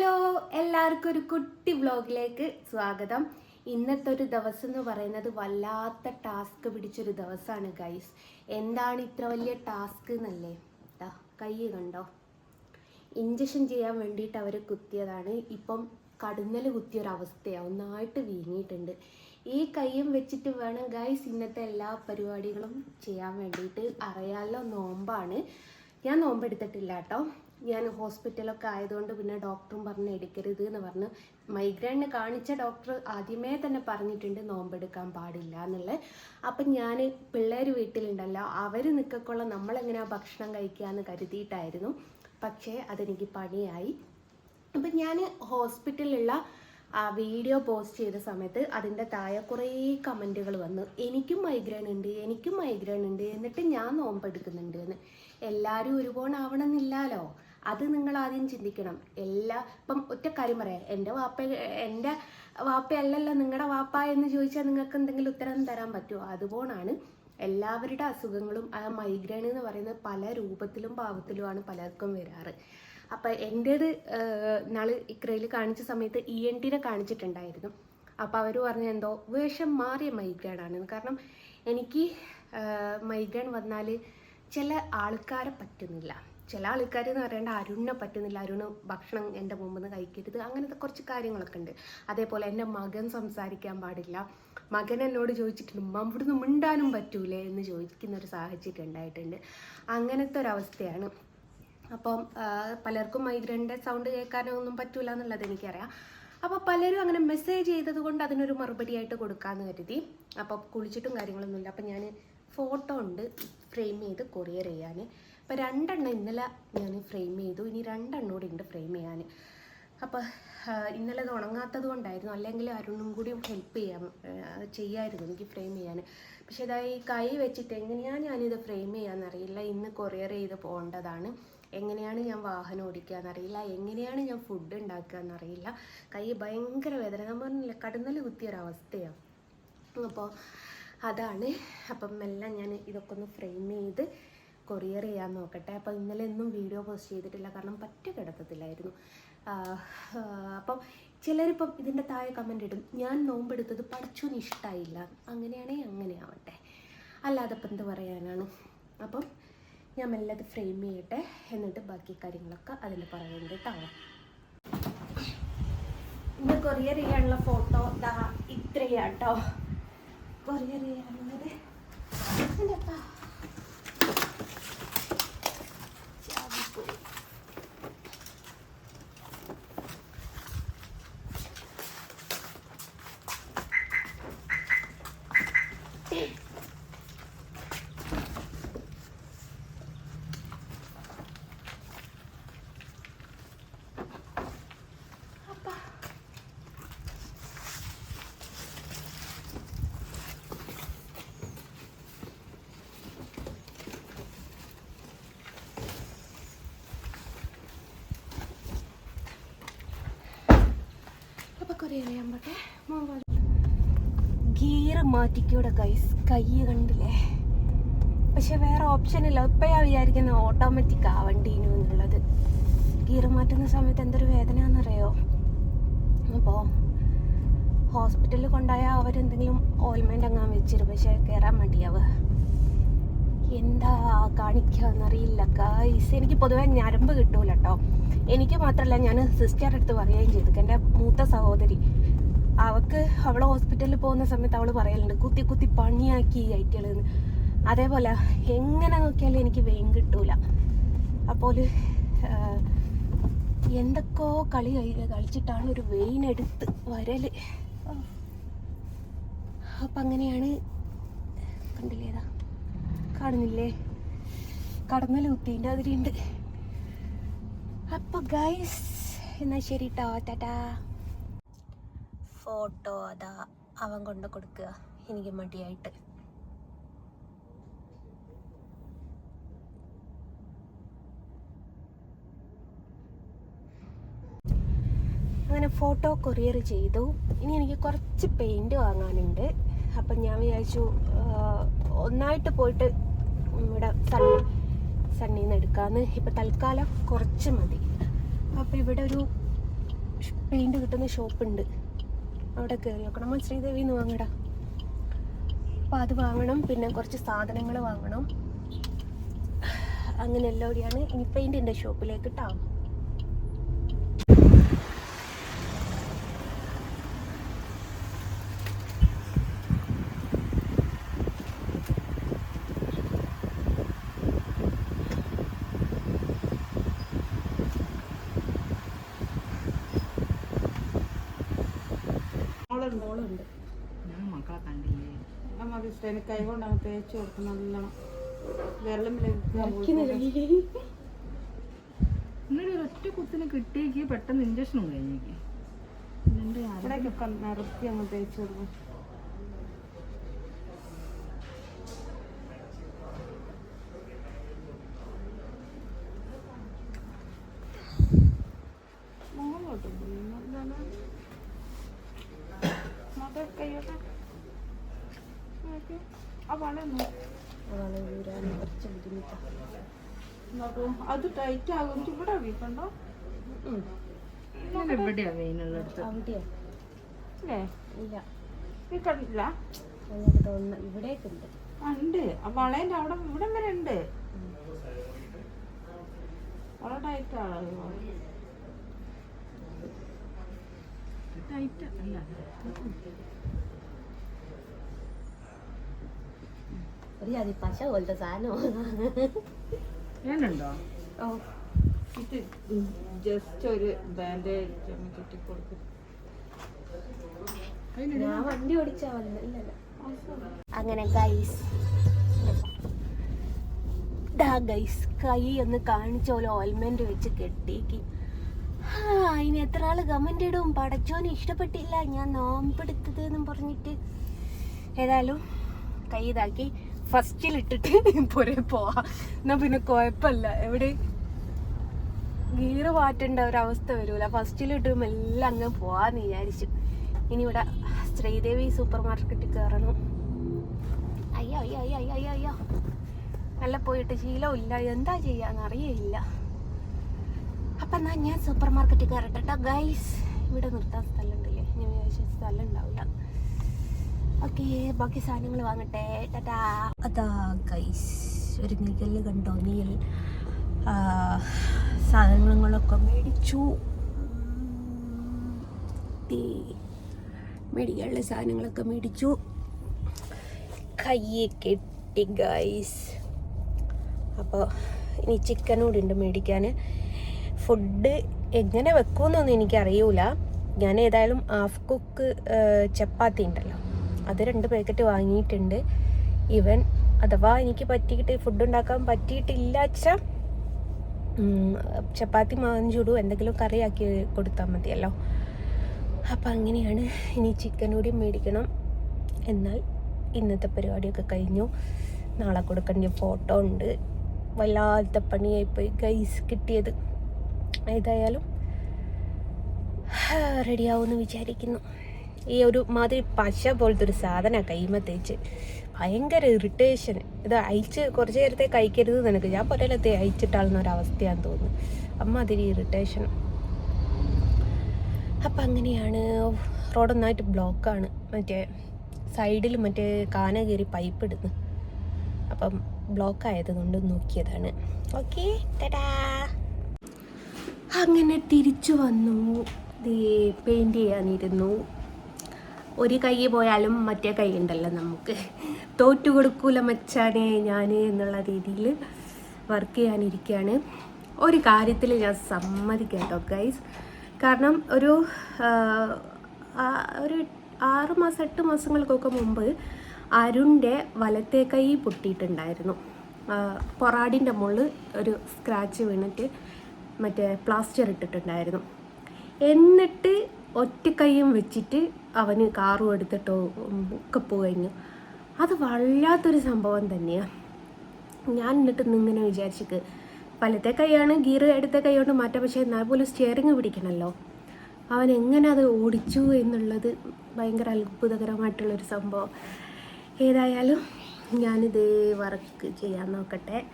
Hello എല്ലാവർക്കും ഒരു കുട്ടി വ്ലോഗിലേക്ക് സ്വാഗതം. ഇന്നത്തെ ഒരു ദിവസം എന്ന് പറയുന്നത് വല്ലാത്ത ടാസ്ക് പിടിച്ചൊരു ദിവസമാണ് ഗൈസ് എന്താണ് ഇത്ര വലിയ ടാസ്ക് എന്നല്ലേ? ദാ കൈ കണ്ടോ ഇഞ്ചക്ഷൻ ചെയ്യാൻ വേണ്ടിയിട്ട് അവർ കുത്തിയതാണ്. ഇപ്പം കടുന്നൽ കുത്തിയൊരവസ്ഥയാണ് ഒന്നായിട്ട് വീങ്ങിയിട്ടുണ്ട്. ഈ കൈയും വെച്ചിട്ട് വേണം ഗൈസ് ഇന്നത്തെ എല്ലാ പരിപാടികളും ചെയ്യാൻ വേണ്ടിയിട്ട്. അറിയാലോ നോമ്പാണ്. ഞാൻ നോമ്പെടുത്തിട്ടില്ല കേട്ടോ. ഞാൻ ഹോസ്പിറ്റലൊക്കെ ആയതുകൊണ്ട് പിന്നെ ഡോക്ടറും പറഞ്ഞ് എടുക്കരുത് എന്ന് പറഞ്ഞ്. മൈഗ്രൈനെ കാണിച്ച ഡോക്ടർ ആദ്യമേ തന്നെ പറഞ്ഞിട്ടുണ്ട് നോമ്പെടുക്കാൻ പാടില്ല എന്നുള്ളത്. അപ്പം ഞാൻ പിള്ളേർ വീട്ടിലുണ്ടല്ലോ അവർ നിൽക്കൊള്ള നമ്മളെങ്ങനെയാ ഭക്ഷണം കഴിക്കുക എന്ന് കരുതിയിട്ടായിരുന്നു. പക്ഷേ അതെനിക്ക് പണിയായി. അപ്പം ഞാൻ ഹോസ്പിറ്റലിലുള്ള ആ വീഡിയോ പോസ്റ്റ് ചെയ്ത സമയത്ത് അതിന്റെ താഴെ കുറേ കമന്റുകൾ വന്നു. എനിക്കും മൈഗ്രൈൻ ഉണ്ട് എനിക്കും മൈഗ്രൈൻ ഉണ്ട് എന്നിട്ട് ഞാൻ നോമ്പെടുക്കുന്നുണ്ട് എന്ന്. എല്ലാവരും ഒരുപോലെ ആവണമെന്നില്ലല്ലോ. അത് നിങ്ങൾ ആദ്യം ചിന്തിക്കണം. എല്ലാ ഇപ്പം ഒറ്റ കാര്യം പറയാം. എന്റെ വാപ്പ എന്റെ വാപ്പയല്ലല്ലോ നിങ്ങളുടെ വാപ്പ എന്ന് ചോദിച്ചാൽ നിങ്ങൾക്ക് എന്തെങ്കിലും ഉത്തരം തരാൻ പറ്റുമോ? അതുപോലാണ് എല്ലാവരുടെ അസുഖങ്ങളും ആ മൈഗ്രെയിൻ എന്ന് പറയുന്നത് പല രൂപത്തിലും ഭാവത്തിലുമാണ് പലർക്കും വരാറ്. അപ്പം എന്റേത് നാൾ ഇക്രയിൽ കാണിച്ച സമയത്ത് ഇ എൻ ടിനെ കാണിച്ചിട്ടുണ്ടായിരുന്നു. അപ്പോൾ അവർ പറഞ്ഞ എന്തോ വേഷം മാറിയ മൈഗ്രെയിൻ ആണ്. കാരണം എനിക്ക് മൈഗ്രെയിൻ വന്നാൽ ചില ആൾക്കാരെ പറ്റുന്നില്ല. ചില ആൾക്കാർ എന്ന് പറയേണ്ട അരുണിനെ പറ്റുന്നില്ല അരുണ് ഭക്ഷണം എന്റെ മുമ്പിൽ നിന്ന് കഴിക്കരുത് അങ്ങനത്തെ കുറച്ച് കാര്യങ്ങളൊക്കെ ഉണ്ട്. അതേപോലെ എന്റെ മകൻ സംസാരിക്കാൻ പാടില്ല. മകൻ എന്നോട് ചോദിച്ചിട്ടുണ്ട് ഉമ്മ ഇവിടുന്ന് മിണ്ടാനും പറ്റൂലേ? എന്ന് ചോദിക്കുന്ന ഒരു സാഹചര്യം ഉണ്ടായിട്ടുണ്ട്. അങ്ങനത്തെ ഒരവസ്ഥയാണ് അപ്പം പലർക്കും മൈഗ്രന്റെ സൗണ്ട് കേൾക്കാനോ ഒന്നും പറ്റൂല എന്നുള്ളത് എനിക്കറിയാം. അപ്പോൾ പലരും അങ്ങനെ മെസ്സേജ് ചെയ്തത് കൊണ്ട് അതിനൊരു മറുപടി ആയിട്ട് കൊടുക്കാമെന്ന് കരുതി. അപ്പോൾ കുളിച്ചിട്ടും കാര്യങ്ങളൊന്നുമില്ല. അപ്പം ഞാൻ ഫോട്ടോ ഉണ്ട് ഫ്രെയിം ചെയ്ത് കൊറിയർ ചെയ്യാൻ അപ്പോൾ രണ്ടെണ്ണം ഇന്നലെ ഞാൻ ഫ്രെയിം ചെയ്തു. ഇനി രണ്ടെണ്ണം കൂടി ഉണ്ട് ഫ്രെയിം ചെയ്യാൻ അപ്പോൾ ഇന്നലെ അത് ഉണങ്ങാത്തത് കൊണ്ടായിരുന്നു. അല്ലെങ്കിൽ അരുണും കൂടി ഹെൽപ്പ് ചെയ്യാം ചെയ്യായിരുന്നു എനിക്ക് ഫ്രെയിം ചെയ്യാൻ പക്ഷേ ഇതായി കൈ വെച്ചിട്ട് എങ്ങനെയാണ് ഞാനിത് ഫ്രെയിം ചെയ്യാമെന്നറിയില്ല ഇന്ന് കൊറിയർ ചെയ്ത് പോകേണ്ടതാണ്. എങ്ങനെയാണ് ഞാൻ വാഹനം ഓടിക്കുക എന്നറിയില്ല എങ്ങനെയാണ് ഞാൻ ഫുഡ് ഉണ്ടാക്കുക എന്നറിയില്ല കൈ ഭയങ്കര വേദന. ഞാൻ പറഞ്ഞില്ല കടന്നൽ കുത്തിയൊരവസ്ഥയാണ് അപ്പോൾ അതാണ്. അപ്പം എല്ലാം ഞാൻ ഇതൊക്കെ ഒന്ന് ഫ്രെയിം ചെയ്ത് കൊറിയർ ചെയ്യാൻ നോക്കട്ടെ. അപ്പോൾ ഇന്നലെ ഒന്നും വീഡിയോ പോസ്റ്റ് ചെയ്തിട്ടില്ല. കാരണം പറ്റ കിടത്തത്തില്ലായിരുന്നു. അപ്പം ചിലരിപ്പം ഇതിന്റെ താഴെ കമന്റ് ഇടും. ഞാൻ നോമ്പെടുത്തത് പഠിച്ചോന്ന് ഇഷ്ടമായില്ല അങ്ങനെയാണെങ്കിൽ അങ്ങനെ ആവട്ടെ. അല്ലാതെ ഇപ്പം എന്ത് പറയാനാണ്? അപ്പം ഞാൻ മെല്ലെ ഫ്രെയിം ചെയ്യട്ടെ. എന്നിട്ട് ബാക്കി കാര്യങ്ങളൊക്കെ അതിൽ പറയുന്നുണ്ട് കേട്ടോ ഇന്ന് കൊറിയർ ചെയ്യാനുള്ള ഫോട്ടോ ദാ ഇത്രയാട്ടോ. കൊറിയർ ചെയ്യാനുള്ളത് അപ്പാ. ചാടിപ്പോയി. അപ്പാ. പറ്റേ ഗിയർ മാറ്റിക്കൂടെ കൈസ് കൈ കണ്ടില്ലേ? പക്ഷെ വേറെ ഓപ്ഷൻ ഇല്ല. ഇപ്പോഴാ വിചാരിക്കുന്ന ഓട്ടോമാറ്റിക് ആവണ്ടീനു എന്നുള്ളത്. ഗിയർ മാറ്റുന്ന സമയത്ത് എന്തൊരു വേദനയാണെന്നറിയോ? അപ്പോൾ ഹോസ്പിറ്റലിൽ കൊണ്ടുപോയാൽ അവരെന്തെങ്കിലും ഓയിൽമെന്റ് അങ്ങാൻ വെച്ചിരും. പക്ഷേ കയറാൻ മടിയാവുക എന്താ കാണിക്കാന്നറിയില്ല. കൈസ് എനിക്ക് പൊതുവേ ഞരമ്പ് കിട്ടൂല കേട്ടോ എനിക്ക് മാത്രമല്ല ഞാൻ സിസ്റ്റർ അടുത്ത് പറയുകയും ചെയ്തു. എന്റെ മൂത്ത സഹോദരി അവൾക്ക് അവൾ ഹോസ്പിറ്റലിൽ പോകുന്ന സമയത്ത് അവൾ പറയലുണ്ട് കുത്തി കുത്തി പണിയാക്കി ഐറ്റികളെന്ന് അതേപോലെ എങ്ങനെ നോക്കിയാലും എനിക്ക് വെയിൻ കിട്ടൂല. അപ്പോൾ എന്തൊക്കെയോ കളി കളിച്ചിട്ടാണ് ഒരു വെയിൻ എടുത്ത് വരൽ. അപ്പം അങ്ങനെയാണ് കണ്ടില്ലേതാ കാണുന്നില്ലേ? കടന്ന കുത്തീന്റെ അതിലുണ്ട് അപ്പൊ ഗൈസ് എന്നാ ശരി ടാറ്റാ. ഫോട്ടോ അതാ അവൻ കൊണ്ട് കൊടുക്കുക. എനിക്ക് മടിയായിട്ട്. അങ്ങനെ ഫോട്ടോ കൊറിയർ ചെയ്തു. ഇനി എനിക്ക് കുറച്ച് പെയിന്റ് വാങ്ങാനുണ്ട്. അപ്പം ഞാൻ വിചാരിച്ചു ഒന്നായിട്ട് പോയിട്ട് ഇവിടെ സണ്ണി സണ്ണിൽ നിന്ന് എടുക്കാമെന്ന് ഇപ്പം തൽക്കാലം കുറച്ച് മതി. അപ്പോൾ ഇവിടെ ഒരു പെയിന്റ് കിട്ടുന്ന ഷോപ്പുണ്ട്. അവിടെ കയറി നോക്കണം. നമ്മൾ ശ്രീദേവിന്ന് വാങ്ങടാ അപ്പം അത് വാങ്ങണം. പിന്നെ കുറച്ച് സാധനങ്ങൾ വാങ്ങണം. അങ്ങനെ കൂടിയാണ് ഇനി പെയിന്റിന്റെ ഷോപ്പിലേക്ക് ഇട്ടാ മോളുണ്ട് മോളുണ്ട്. ഞാൻ മക്കളെ കണ്ടില്ലേ? അമ്മ ക്രിസ്ത്യാനി കൈ കൊണ്ട് അങ്ങ് തേച്ച് കൊടുക്കണം നല്ലോണം വെള്ളം ഇന്നലെ ഒറ്റ കുത്തിന് കിട്ടിയേക്ക് പെട്ടെന്ന് ഇഞ്ചക്ഷനും കഴിഞ്ഞേക്ക്. നിറത്തി അങ്ങ് തേച്ച് കൊടുക്കും. ആ വളയൊന്നും കുറച്ച് ബുദ്ധിമുട്ടാണ് അത് ടൈറ്റ് ആകും ഇവിടെ വീക്കണ്ടോ എവിടെയാ വെയിനുള്ളടുത്ത് അവിടെയോ ഇല്ല വീക്കണ്ടില്ല എനിക്ക് തോന്നുന്നു ഇവിടേക്ക് ഉണ്ട് ഉണ്ട് വളേന്റെ അവിടെ ഇവിടെ വരെ ഉണ്ട് വള ടൈറ്റ് ടൈറ്റ് അല്ല ഒരു ജാതി പശ പോലത്തെ സാധനമാണോ ഓ ഇത് ജസ്റ്റ് ഒരു ബാൻഡേജ് ചുറ്റി കൊടുക്കും ഞാൻ വണ്ടി ഓടിച്ചാ വന്നത് ഇല്ലല്ല അങ്ങനെ ഗൈസ് ഡാ ഗൈസ് കൈ ഒന്ന് കാണിച്ച പോലെ ഓയിൽമെന്റ് വെച്ച് കെട്ടിക്ക്. ആ ഇനി എത്ര ആൾ കമന്റ് ഇടും? പടച്ചോന് ഇഷ്ടപ്പെട്ടില്ല ഞാൻ നോമ്പെടുത്തത് എന്നും പറഞ്ഞിട്ട്. ഏതായാലും കൈ ഇതാക്കി. ഫസ്റ്റിൽ ഇട്ടിട്ട് പുരെ പോവാ. എന്നാ പിന്നെ കുഴപ്പമില്ല എവിടെ? ഗീറ് മാറ്റേണ്ട ഒരവസ്ഥ വരൂല. ഫസ്റ്റിൽ ഇട്ടും എല്ലാം അങ്ങ് പോവാന്ന് വിചാരിച്ചു. ഇനി ഇവിടെ ശ്രീദേവി സൂപ്പർ മാർക്കറ്റിൽ കയറണം അയ്യോ അയ്യോ അയ്യോ അയ്യോ അയ്യോ അയ്യോ. നല്ല പോയിട്ട് ശീലമില്ല എന്താ ചെയ്യാന്ന് അറിയില്ല അപ്പം എന്നാ ഞാൻ സൂപ്പർ മാർക്കറ്റിൽ കയറട്ടെ ഗൈസ് ഇവിടെ നിർത്താൻ സ്ഥലമുണ്ടല്ലേ ഞാൻ വിചാരിച്ച സ്ഥലം ഉണ്ടാവില്ല. ഓക്കെ ബാക്കി സാധനങ്ങൾ വാങ്ങട്ടെ. ടാറ്റാ. അതാ ഗൈസ് ഒരു നീകൽ കണ്ടോ? നീൽ സാധനങ്ങളൊക്കെ മേടിച്ചു. മേടിക്കാനുള്ള സാധനങ്ങളൊക്കെ മേടിച്ചു. കയ്യെ കെട്ടി ഗൈസ് അപ്പോൾ ഇനി ചിക്കൻ കൂടി ഉണ്ട് മേടിക്കാൻ. ഫുഡ് എങ്ങനെ വെക്കുമെന്നൊന്നും എനിക്കറിയൂല. ഞാൻ ഏതായാലും ഹാഫ് കുക്ക് ചപ്പാത്തി ഉണ്ടല്ലോ. അത് രണ്ട് പാക്കറ്റ് വാങ്ങിയിട്ടുണ്ട്. ഇവൻ അഥവാ എനിക്ക് പറ്റിയിട്ട് ഫുഡ് ഉണ്ടാക്കാൻ പറ്റിയിട്ടില്ല വെച്ചാൽ ചപ്പാത്തി മാഞ്ചൂടും എന്തെങ്കിലും കറിയാക്കി കൊടുത്താൽ മതിയല്ലോ. അപ്പം അങ്ങനെയാണ് ഇനി ചിക്കൻ കൂടി മേടിക്കണം. എന്നാൽ ഇന്നത്തെ പരിപാടിയൊക്കെ കഴിഞ്ഞു. നാളെ കൊടുക്കേണ്ട ഫോട്ടോ ഉണ്ട്. വല്ലാത്ത പണിയായിപ്പോയി ഗൈസ് കിട്ടിയത്. ഏതായാലും റെഡിയാവുമെന്ന് വിചാരിക്കുന്നു. ഈ ഒരു മാതിരി പശ പോലത്തെ ഒരു സാധന കൈമ തേച്ച്. ഭയങ്കര ഇറിറ്റേഷൻ ഇത് അയച്ച് കുറച്ച് നേരത്തെ കഴിക്കരുത് നിനക്ക്. ഞാൻ പൊരലത്തെ അയച്ചിട്ടാളുന്ന ഒരവസ്ഥയാണെന്ന് തോന്നുന്നു. അമ്മാതിരി ഇറിറ്റേഷൻ അപ്പം അങ്ങനെയാണ്. റോഡ് ഒന്നായിട്ട് ബ്ലോക്കാണ് മറ്റേ സൈഡിൽ മറ്റേ കാന കയറി പൈപ്പ് ഇടുന്നു. അപ്പം ബ്ലോക്ക് ആയതുകൊണ്ട് നോക്കിയതാണ്. ഓക്കെ തടാ അങ്ങനെ തിരിച്ചു വന്നു. പെയിന്റ് ചെയ്യാനിരുന്നു. ഒരു കൈ പോയാലും മറ്റേ കൈ ഉണ്ടല്ലോ നമുക്ക്. തോറ്റു കൊടുക്കൂല മച്ചാനെ ഞാൻ എന്നുള്ള രീതിയിൽ വർക്ക് ചെയ്യാനിരിക്കുകയാണ് ഒരു കാര്യത്തിൽ ഞാൻ സമ്മതിക്കാം കേട്ടോ ഗൈസ് കാരണം ഒരു ഒരു ആറ് മാസം എട്ട് മാസങ്ങൾക്കൊക്കെ മുമ്പ് അരുണിന്റെ വലത്തെ കൈ പൊട്ടിയിട്ടുണ്ടായിരുന്നു. പൊറാടിന്റെ മുകളിൽ ഒരു സ്ക്രാച്ച് വീണിട്ട് മറ്റേ പ്ലാസ്റ്റർ ഇട്ടിട്ടുണ്ടായിരുന്നു. എന്നിട്ട് ഒറ്റ കൈയും വെച്ചിട്ട് അവന് കാറും എടുത്തിട്ടോ ഒക്കെ പോകഴിഞ്ഞു അത് വല്ലാത്തൊരു സംഭവം തന്നെയാണ് ഞാൻ എന്നിട്ട് ഇങ്ങനെ വിചാരിച്ചിട്ട് വലത്തെ കൈയാണ് ഗീർ എടുത്ത കൈ കൊണ്ട് മാറ്റാം പക്ഷേ എന്നാൽ പോലും സ്റ്റിയറിങ് പിടിക്കണമല്ലോ അവൻ എങ്ങനെ അത് ഓടിച്ചു എന്നുള്ളത് ഭയങ്കര അത്ഭുതകരമായിട്ടുള്ളൊരു സംഭവം. ഏതായാലും ഞാനിത് വർക്ക് ചെയ്യാൻ നോക്കട്ടെ.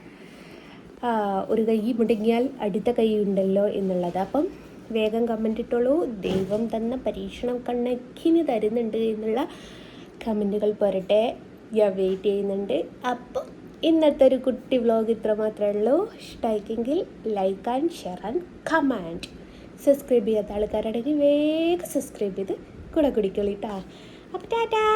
ഒരു കൈ മുടങ്ങിയാൽ അടുത്ത കൈ ഉണ്ടല്ലോ എന്നുള്ളത്. അപ്പം വേഗം കമന്റ് ഇട്ടോളൂ. ദൈവം തന്ന പരീക്ഷണം കണക്കിന് തരുന്നുണ്ട് എന്നുള്ള കമന്റുകൾ പോരട്ടെ. ഞാൻ വെയിറ്റ് ചെയ്യുന്നുണ്ട്. അപ്പോൾ ഇന്നത്തെ ഒരു കുട്ടി വ്ലോഗ് ഇത്ര മാത്രമേ ഉള്ളൂ. ഇഷ്ടമായിക്കെങ്കിൽ like and share and comment subscribe ചെയ്യാത്ത ആൾക്കാരാണെങ്കിൽ വേഗം സബ്സ്ക്രൈബ് ചെയ്ത് കൂടെ കുടിക്കോളിട്ടാ അപ്പം ടാറ്റാ